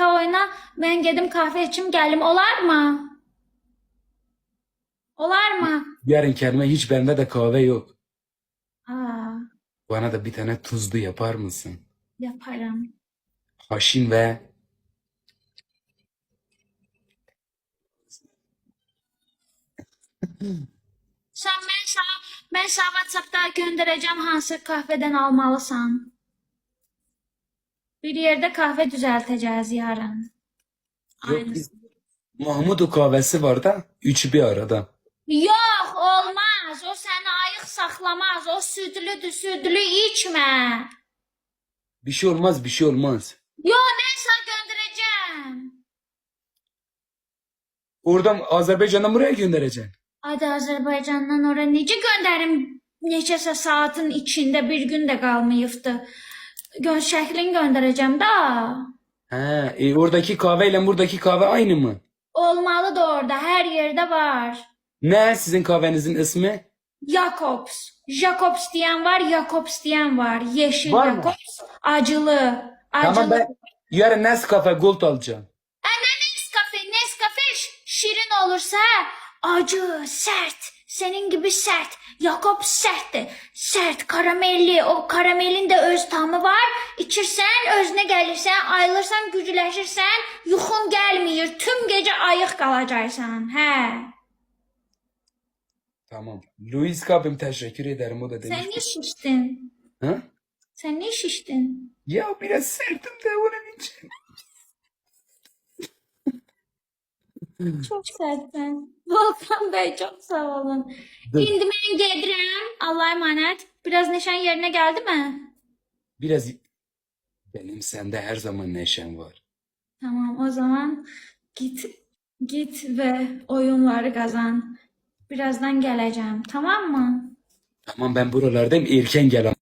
oyna. Ben gedim kahve içim gelim. Olar mı? Olar mı? Yarın kendime hiç bende de kahve yok. Aa, Bana da bir tane tuzlu yapar mısın? yaparım. Haşin ve Sen ben sana, ben sana WhatsApp'ta göndereceğim hansı kahveden almalısan. Bir yerde kahve düzelteceğiz yarın. yok Aynı. biz Mahmut'u kahvesi var da üçü bir arada. Yok olmaz. O seni ayık saklamaz. O sütlüdür sütlü içme. Bir şey olmaz bir şey olmaz. Yo neyse göndereceğim. Oradan Azerbaycan'dan buraya göndereceksin. Hadi Azerbaycan'dan oraya necə gönderim? Neçəsə saatin içinde bir gün de kalmayıptı. Gön şəklin göndereceğim da. He, e, oradaki kahveyle buradaki kahve aynı mı? Olmalı da orada her yerde var. Ne sizin kahvenizin ismi? Jacobs. Jacobs diyen var, Jacobs diyen var. Yeşil Var mı? Jacobs, acılı. Acılı. Tamam ben yarın Nescafe Gold alacağım. Nescafe, Nescafe ş- şirin olursa acı, sert. Senin gibi sert. Jakob sertti. Sert, karamelli. O karamelin de öz tamı var. İçirsən, özünə gəlirsən, ayılırsan, gücləşirsən, yuxun gəlmir. Tüm gecə ayıq qalacaqsan. Hə. Tamam. Louis abim teşekkür ederim o da demiş. Sən niyə şişdin? Ha? Sən niyə şişdin? Ya biraz sertim de onun için. Çox sərtsən. Volkan bəy, çox sağ olun. Dur. İndi mən gedirəm. Allah emanet. Biraz neşən yerinə gəldi mi? Biraz benim sende her zaman neşem var. Tamam o zaman git git ve oyunları kazan. Birazdan geleceğim tamam mı? Tamam ben buralardayım erken gel